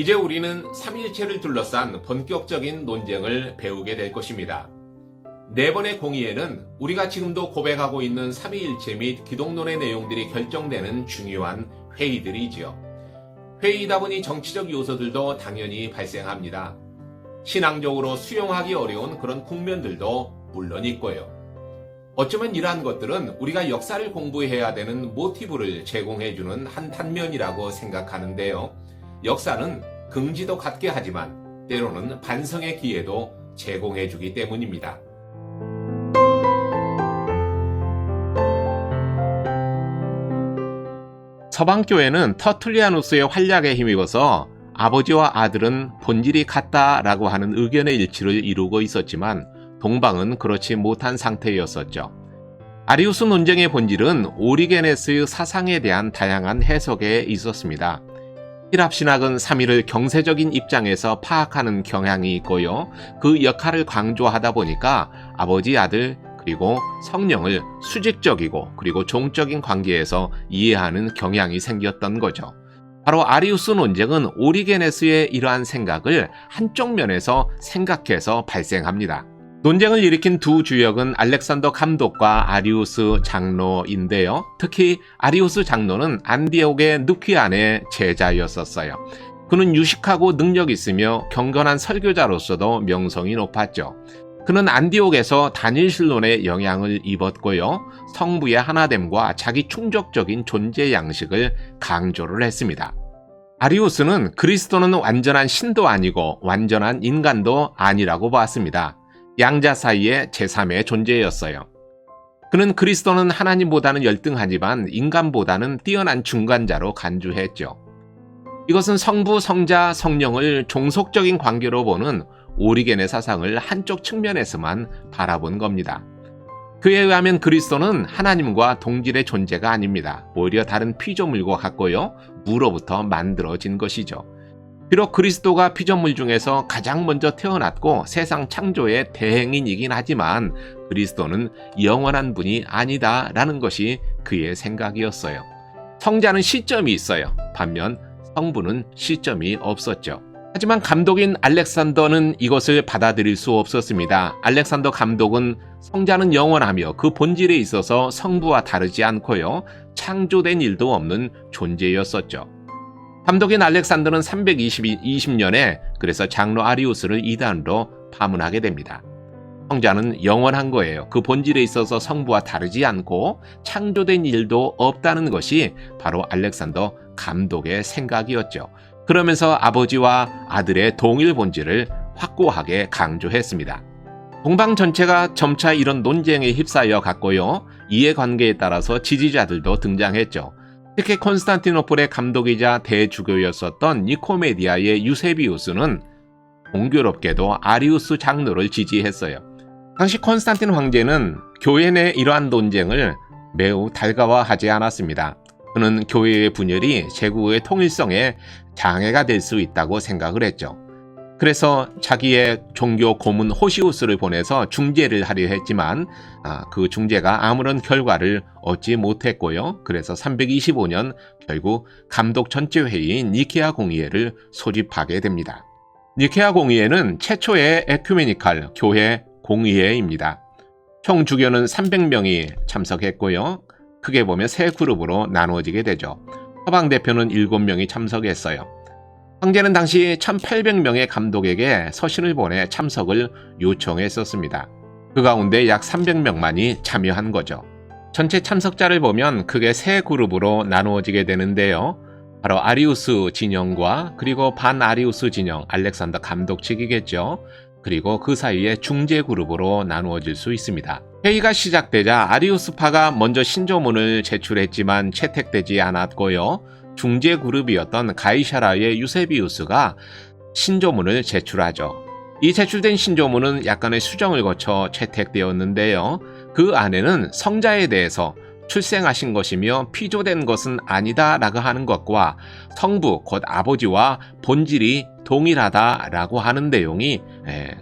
이제 우리는 삼일체를 둘러싼 본격적인 논쟁을 배우게 될 것입니다. 네 번의 공의에는 우리가 지금도 고백하고 있는 삼위일체 및 기독론의 내용들이 결정되는 중요한 회의들이지요. 회의다 보니 정치적 요소들도 당연히 발생합니다. 신앙적으로 수용하기 어려운 그런 국면들도 물론 있고요. 어쩌면 이러한 것들은 우리가 역사를 공부해야 되는 모티브를 제공해주는 한 단면이라고 생각하는데요. 역사는 긍지도 갖게 하지만 때로는 반성의 기회도 제공해 주기 때문입니다. 서방교회는 터툴리아누스의 활약에 힘입어서 아버지와 아들은 본질이 같다라고 하는 의견의 일치를 이루고 있었지만 동방은 그렇지 못한 상태였었죠. 아리우스 논쟁의 본질은 오리게네스의 사상에 대한 다양한 해석에 있었습니다. 힐합 신학은 삼위를 경세적인 입장에서 파악하는 경향이 있고요. 그 역할을 강조하다 보니까 아버지, 아들, 그리고 성령을 수직적이고 그리고 종적인 관계에서 이해하는 경향이 생겼던 거죠. 바로 아리우스 논쟁은 오리게네스의 이러한 생각을 한쪽 면에서 생각해서 발생합니다. 논쟁을 일으킨 두 주역은 알렉산더 감독과 아리우스 장로인데요. 특히 아리우스 장로는 안디옥의 누퀴안의 제자였었어요. 그는 유식하고 능력 있으며 경건한 설교자로서도 명성이 높았죠. 그는 안디옥에서 단일 신론의 영향을 입었고요. 성부의 하나됨과 자기 충족적인 존재 양식을 강조를 했습니다. 아리우스는 그리스도는 완전한 신도 아니고 완전한 인간도 아니라고 봤습니다. 양자 사이의 제3의 존재였어요. 그는 그리스도는 하나님보다는 열등하지만 인간보다는 뛰어난 중간자로 간주했죠. 이것은 성부, 성자, 성령을 종속적인 관계로 보는 오리겐의 사상을 한쪽 측면에서만 바라본 겁니다. 그에 의하면 그리스도는 하나님과 동질의 존재가 아닙니다. 오히려 다른 피조물과 같고요. 무로부터 만들어진 것이죠. 비록 그리스도가 피조물 중에서 가장 먼저 태어났고 세상 창조의 대행인이긴 하지만 그리스도는 영원한 분이 아니다라는 것이 그의 생각이었어요. 성자는 시점이 있어요. 반면 성부는 시점이 없었죠. 하지만 감독인 알렉산더는 이것을 받아들일 수 없었습니다. 알렉산더 감독은 성자는 영원하며 그 본질에 있어서 성부와 다르지 않고요. 창조된 일도 없는 존재였었죠. 감독인 알렉산더는 320년에 그래서 장로 아리우스를 이단으로 파문하게 됩니다. 성자는 영원한 거예요. 그 본질에 있어서 성부와 다르지 않고 창조된 일도 없다는 것이 바로 알렉산더 감독의 생각이었죠. 그러면서 아버지와 아들의 동일 본질을 확고하게 강조했습니다. 동방 전체가 점차 이런 논쟁에 휩싸여 갔고요. 이해관계에 따라서 지지자들도 등장했죠. 특히 콘스탄티노플의 감독이자 대주교였었던 니코메디아의 유세비우스는 공교롭게도 아리우스 장로를 지지했어요. 당시 콘스탄틴 황제는 교회 내 이러한 논쟁을 매우 달가워하지 않았습니다. 그는 교회의 분열이 제국의 통일성에 장애가 될 수 있다고 생각을 했죠. 그래서 자기의 종교 고문 호시우스를 보내서 중재를 하려 했지만 아, 그 중재가 아무런 결과를 얻지 못했고요. 그래서 325년 결국 감독 전체 회의인 니케아 공의회를 소집하게 됩니다. 니케아 공의회는 최초의 에큐메니칼 교회 공의회입니다. 총 주교는 300명이 참석했고요. 크게 보면 세 그룹으로 나누어지게 되죠. 서방 대표는 7명이 참석했어요. 황제는 당시 1800명의 감독에게 서신을 보내 참석을 요청했었습니다. 그 가운데 약 300명만이 참여한 거죠. 전체 참석자를 보면 크게 세 그룹으로 나누어지게 되는데요. 바로 아리우스 진영과 그리고 반 아리우스 진영, 알렉산더 감독 측이겠죠. 그리고 그 사이에 중재 그룹으로 나누어질 수 있습니다. 회의가 시작되자 아리우스파가 먼저 신조문을 제출했지만 채택되지 않았고요. 중재 그룹이었던 가이샤라의 유세비우스가 신조문을 제출하죠. 이 제출된 신조문은 약간의 수정을 거쳐 채택되었는데요. 그 안에는 성자에 대해서 출생하신 것이며 피조된 것은 아니다 라고 하는 것과 성부 곧 아버지와 본질이 동일하다 라고 하는 내용이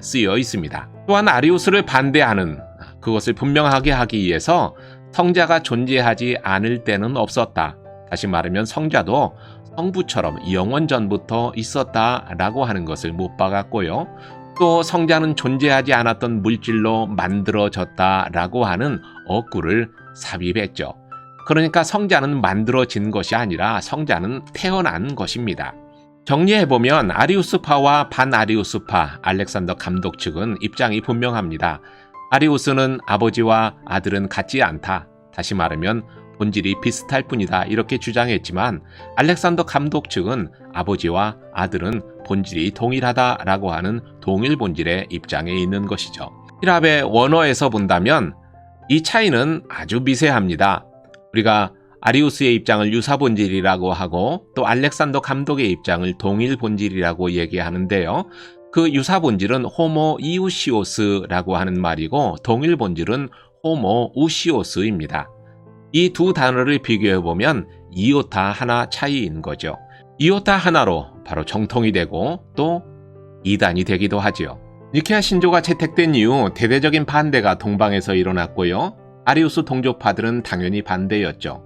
쓰여 있습니다. 또한 아리우스를 반대하는 그것을 분명하게 하기 위해서 성자가 존재하지 않을 때는 없었다. 다시 말하면 성자도 성부처럼 영원 전부터 있었다라고 하는 것을 못 박았고요. 또 성자는 존재하지 않았던 물질로 만들어졌다라고 하는 어구를 삽입했죠. 그러니까 성자는 만들어진 것이 아니라 성자는 태어난 것입니다. 정리해보면 아리우스파와 반아리우스파 알렉산더 감독 측은 입장이 분명합니다. 아리우스는 아버지와 아들은 같지 않다. 다시 말하면 본질이 비슷할 뿐이다. 이렇게 주장했지만 알렉산더 감독 측은 아버지와 아들은 본질이 동일하다라고 하는 동일 본질의 입장에 있는 것이죠. 히랍의 원어에서 본다면 이 차이는 아주 미세합니다. 우리가 아리우스의 입장을 유사 본질이라고 하고 또 알렉산더 감독의 입장을 동일 본질이라고 얘기하는데요. 그 유사 본질은 호모 이우시오스라고 하는 말이고 동일 본질은 호모 우시오스입니다. 이 두 단어를 비교해 보면 이오타 하나 차이인 거죠. 이오타 하나로 바로 정통이 되고 또 이단이 되기도 하지요. 니케아 신조가 채택된 이후 대대적인 반대가 동방에서 일어났고요. 아리우스 동조파들은 당연히 반대였죠.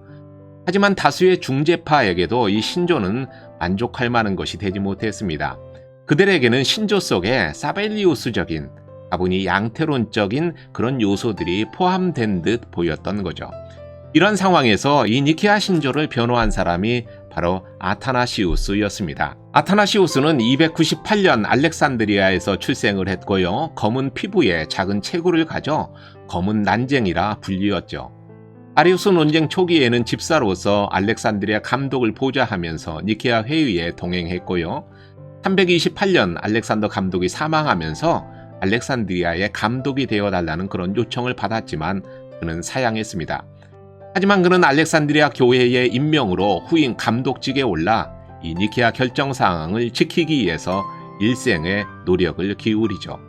하지만 다수의 중재파에게도 이 신조는 만족할 만한 것이 되지 못했습니다. 그들에게는 신조 속에 사벨리우스적인 다분히 양태론적인 그런 요소들이 포함된 듯 보였던 거죠. 이런 상황에서 이 니케아 신조를 변호한 사람이 바로 아타나시우스였습니다. 아타나시우스는 298년 알렉산드리아에서 출생을 했고요. 검은 피부에 작은 체구를 가져 검은 난쟁이라 불리웠죠. 아리우스 논쟁 초기에는 집사로서 알렉산드리아 감독을 보좌하면서 니케아 회의에 동행했고요. 328년 알렉산더 감독이 사망하면서 알렉산드리아의 감독이 되어 달라는 그런 요청을 받았지만 그는 사양했습니다. 하지만 그는 알렉산드리아 교회의 임명으로 후임 감독직에 올라 이 니케아 결정 사항을 지키기 위해서 일생의 노력을 기울이죠.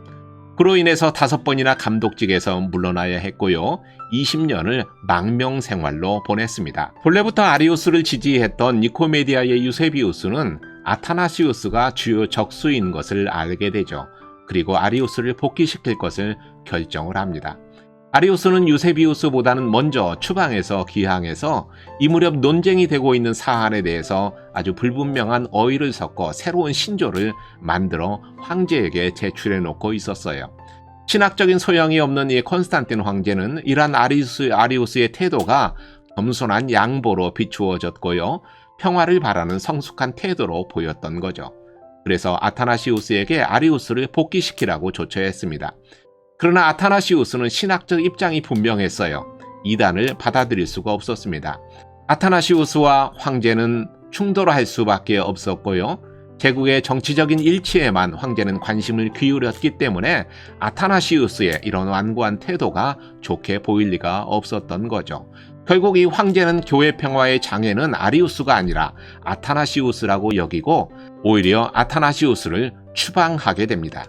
그로 인해서 다섯 번이나 감독직에서 물러나야 했고요. 20년을 망명 생활로 보냈습니다. 본래부터 아리우스를 지지했던 니코메디아의 유세비우스는 아타나시우스가 주요 적수인 것을 알게 되죠. 그리고 아리우스를 복귀시킬 것을 결정을 합니다. 아리우스는 유세비우스보다는 먼저 추방해서 기항해서 이 무렵 논쟁이 되고 있는 사안에 대해서 아주 불분명한 어휘를 섞어 새로운 신조를 만들어 황제에게 제출해 놓고 있었어요. 신학적인 소양이 없는 이 콘스탄틴 황제는 이러한 아리우스, 아리우스의 태도가 겸손한 양보로 비추어졌고요. 평화를 바라는 성숙한 태도로 보였던 거죠. 그래서 아타나시우스에게 아리우스를 복귀시키라고 조처했습니다. 그러나 아타나시우스는 신학적 입장이 분명했어요. 이단을 받아들일 수가 없었습니다. 아타나시우스와 황제는 충돌할 수밖에 없었고요. 제국의 정치적인 일치에만 황제는 관심을 기울였기 때문에 아타나시우스의 이런 완고한 태도가 좋게 보일 리가 없었던 거죠. 결국 이 황제는 교회 평화의 장애는 아리우스가 아니라 아타나시우스라고 여기고 오히려 아타나시우스를 추방하게 됩니다.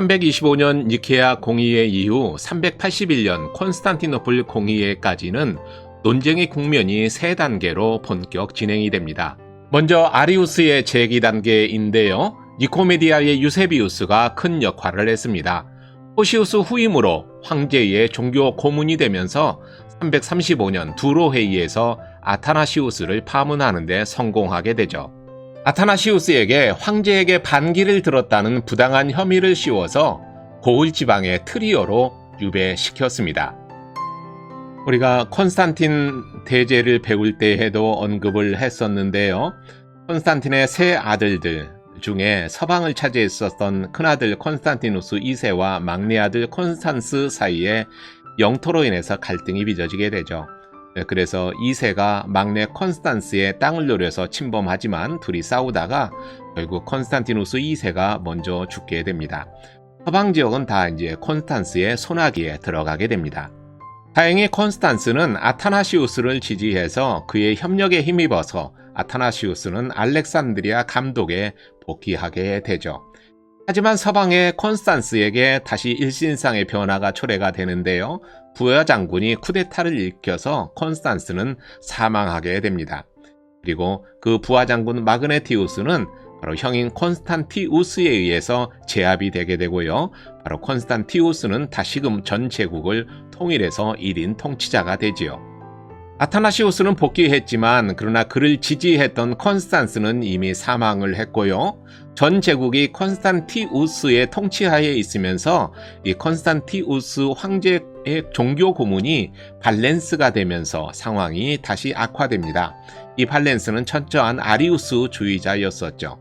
325년 니케아 공의회 이후 381년 콘스탄티노플 공의회까지는 논쟁의 국면이 세 단계로 본격 진행이 됩니다. 먼저 아리우스의 제기 단계인데요. 니코메디아의 유세비우스가 큰 역할을 했습니다. 호시우스 후임으로 황제의 종교 고문이 되면서 335년 두로 회의에서 아타나시우스를 파문하는 데 성공하게 되죠. 아타나시우스에게 황제에게 반기를 들었다는 부당한 혐의를 씌워서 고을 지방의 트리오로 유배시켰습니다. 우리가 콘스탄틴 대제를 배울 때에도 언급을 했었는데요. 콘스탄틴의 세 아들들 중에 서방을 차지했었던 큰아들 콘스탄티누스 2세와 막내 아들 콘스탄스 사이에 영토로 인해서 갈등이 빚어지게 되죠. 네, 그래서 2세가 막내 컨스탄스의 땅을 노려서 침범하지만 둘이 싸우다가 결국 컨스탄티누스 2세가 먼저 죽게 됩니다. 서방 지역은 다 이제 콘스탄스의 손아귀에 들어가게 됩니다. 다행히 콘스탄스는 아타나시우스를 지지해서 그의 협력에 힘입어서 아타나시우스는 알렉산드리아 감독에 복귀하게 되죠. 하지만 서방의 콘스탄스에게 다시 일신상의 변화가 초래가 되는데요. 부하 장군이 쿠데타를 일으켜서 콘스탄스는 사망하게 됩니다. 그리고 그 부하 장군 마그네티우스는 바로 형인 콘스탄티우스에 의해서 제압이 되게 되고요. 바로 콘스탄티우스는 다시금 전 제국을 통일해서 1인 통치자가 되지요. 아타나시우스는 복귀했지만 그러나 그를 지지했던 컨스탄스는 이미 사망을 했고요. 전 제국이 컨스탄티우스의 통치하에 있으면서 이 컨스탄티우스 황제의 종교 고문이 발렌스가 되면서 상황이 다시 악화됩니다. 이 발렌스는 철저한 아리우스 주의자였었죠.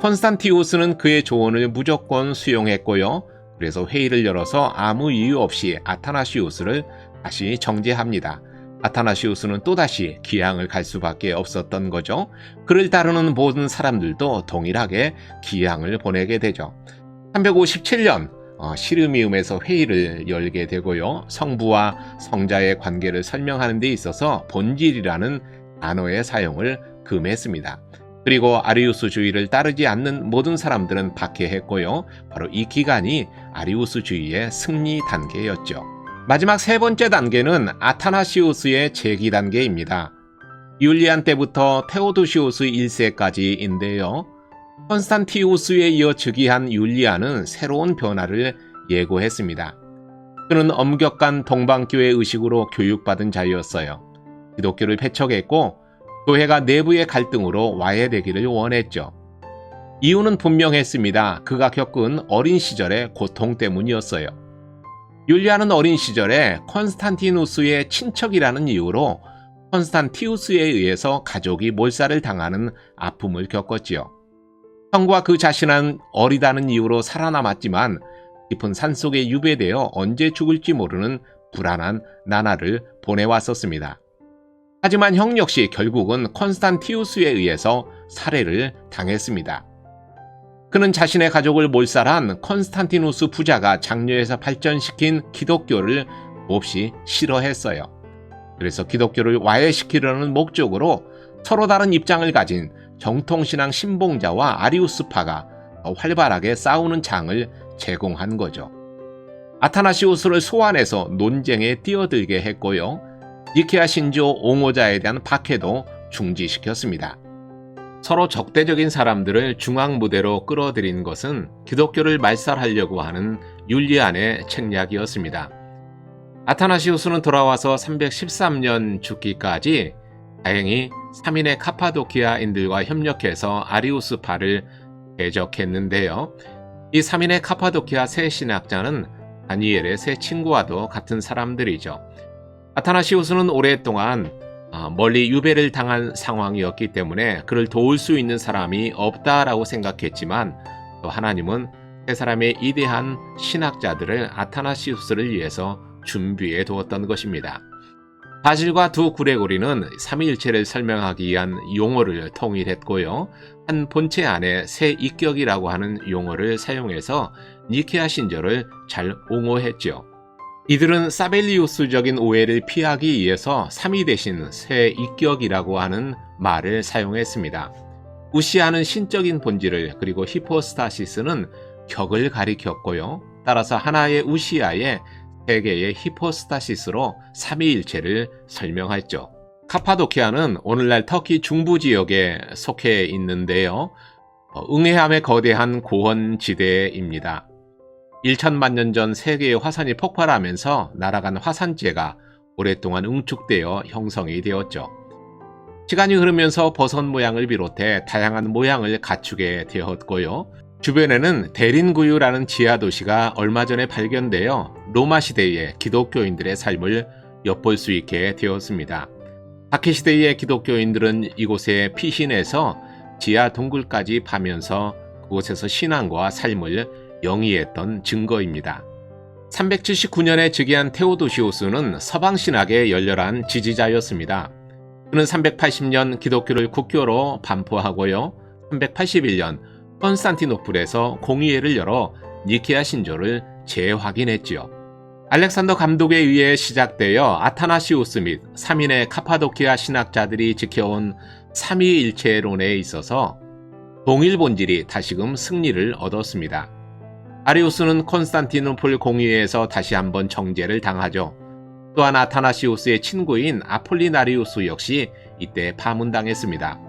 컨스탄티우스는 그의 조언을 무조건 수용했고요. 그래서 회의를 열어서 아무 이유 없이 아타나시우스를 다시 정제합니다. 아타나시우스는 또다시 기양을 갈 수밖에 없었던 거죠. 그를 따르는 모든 사람들도 동일하게 기양을 보내게 되죠. 357년 어, 시르미움에서 회의를 열게 되고요. 성부와 성자의 관계를 설명하는 데 있어서 본질이라는 단어의 사용을 금했습니다. 그리고 아리우스 주의를 따르지 않는 모든 사람들은 박해했고요. 바로 이 기간이 아리우스 주의의 승리 단계였죠. 마지막 세 번째 단계는 아타나시우스의 재기 단계입니다. 율리안 때부터 테오도시우스 1세까지인데요. 컨스탄티우스에 이어 즉위한 율리안은 새로운 변화를 예고했습니다. 그는 엄격한 동방교회 의식으로 교육받은 자였어요. 기독교를 배척했고 교회가 내부의 갈등으로 와해되기를 원했죠. 이유는 분명했습니다. 그가 겪은 어린 시절의 고통 때문이었어요. 율리아는 어린 시절에 컨스탄티누스의 친척이라는 이유로 컨스탄티우스에 의해서 가족이 몰살을 당하는 아픔을 겪었지요. 형과 그 자신은 어리다는 이유로 살아남았지만 깊은 산속에 유배되어 언제 죽을지 모르는 불안한 나날을 보내왔었습니다. 하지만 형 역시 결국은 컨스탄티우스에 의해서 살해를 당했습니다. 그는 자신의 가족을 몰살한 컨스탄티누스 부자가 장려해서 발전시킨 기독교를 몹시 싫어했어요. 그래서 기독교를 와해시키려는 목적으로 서로 다른 입장을 가진 정통신앙 신봉자와 아리우스파가 활발하게 싸우는 장을 제공한 거죠. 아타나시우스를 소환해서 논쟁에 뛰어들게 했고요. 니케아 신조 옹호자에 대한 박해도 중지시켰습니다. 서로 적대적인 사람들을 중앙 무대로 끌어들인 것은 기독교를 말살하려고 하는 율리안의 책략이었습니다. 아타나시우스는 돌아와서 313년 죽기까지 다행히 3인의 카파도키아인들과 협력해서 아리우스파를 대적했는데요. 이 3인의 카파도키아 세 신학자는 다니엘의 세 친구와도 같은 사람들이죠. 아타나시우스는 오랫동안 아, 멀리 유배를 당한 상황이었기 때문에 그를 도울 수 있는 사람이 없다라고 생각했지만 또 하나님은 세 사람의 이대한 신학자들을 아타나시우스를 위해서 준비해 두었던 것입니다. 바질과 두 구레고리는 삼위일체를 설명하기 위한 용어를 통일했고요. 한 본체 안에 새 입격이라고 하는 용어를 사용해서 니케아 신조를 잘 옹호했죠. 이들은 사벨리우스적인 오해를 피하기 위해서 3위 대신 새 입격이라고 하는 말을 사용했습니다. 우시아는 신적인 본질을 그리고 히포스타시스는 격을 가리켰고요. 따라서 하나의 우시아에 세 개의 히포스타시스로 삼위일체를 설명했죠. 카파도키아는 오늘날 터키 중부 지역에 속해 있는데요. 어, 응해함의 거대한 고원 지대입니다. 1천만 년 전 세계의 화산이 폭발하면서 날아간 화산재가 오랫동안 응축되어 형성이 되었죠. 시간이 흐르면서 버섯 모양을 비롯해 다양한 모양을 갖추게 되었고요. 주변에는 대린구유라는 지하 도시가 얼마 전에 발견되어 로마 시대의 기독교인들의 삶을 엿볼 수 있게 되었습니다. 박해 시대의 기독교인들은 이곳에 피신해서 지하 동굴까지 파면서 그곳에서 신앙과 삶을 영위했던 증거입니다. 379년에 즉위한 테오도시오스는 서방 신학의 열렬한 지지자였습니다. 그는 380년 기독교를 국교로 반포하고요. 381년 컨스탄티노플에서 공의회를 열어 니케아 신조를 재확인했지요. 알렉산더 감독에 의해 시작되어 아타나시우스 및 3인의 카파도키아 신학자들이 지켜온 삼위일체론에 있어서 동일 본질이 다시금 승리를 얻었습니다. 아리우스는 콘스탄티노플 공의회에서 다시 한번 정제를 당하죠. 또한 아타나시우스의 친구인 아폴리나리우스 역시 이때 파문당했습니다.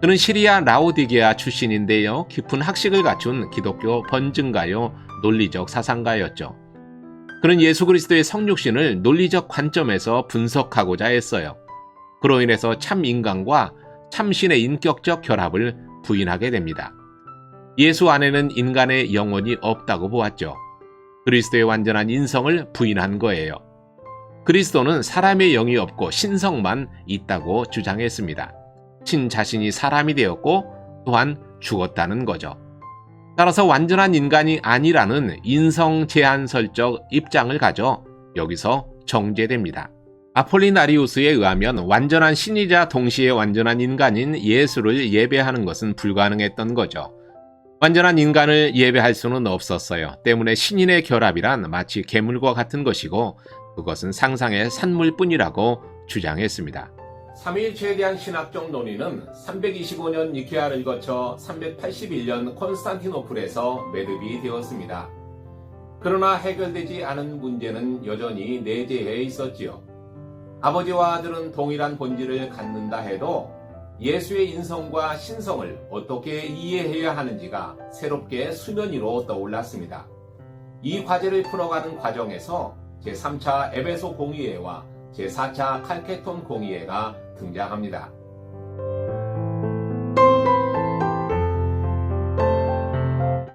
그는 시리아 라오디게아 출신인데요. 깊은 학식을 갖춘 기독교 번증가요, 논리적 사상가였죠. 그는 예수 그리스도의 성육신을 논리적 관점에서 분석하고자 했어요. 그로 인해서 참 인간과 참신의 인격적 결합을 부인하게 됩니다. 예수 안에는 인간의 영혼이 없다고 보았죠. 그리스도의 완전한 인성을 부인한 거예요. 그리스도는 사람의 영이 없고 신성만 있다고 주장했습니다. 신 자신이 사람이 되었고 또한 죽었다는 거죠. 따라서 완전한 인간이 아니라는 인성 제한설적 입장을 가져 여기서 정제됩니다. 아폴리나리우스에 의하면 완전한 신이자 동시에 완전한 인간인 예수를 예배하는 것은 불가능했던 거죠. 완전한 인간을 예배할 수는 없었어요. 때문에 신인의 결합이란 마치 괴물과 같은 것이고 그것은 상상의 산물뿐이라고 주장했습니다. 삼위일체에 대한 신학적 논의는 325년 니케아를 거쳐 381년 콘스탄티노플에서 매듭이 되었습니다. 그러나 해결되지 않은 문제는 여전히 내재해 있었지요. 아버지와 아들은 동일한 본질을 갖는다 해도 예수의 인성과 신성을 어떻게 이해해야 하는지가 새롭게 수면 위로 떠올랐습니다. 이 과제를 풀어가는 과정에서 제3차 에베소 공의회와 제4차 칼케톤 공의회가 등장합니다.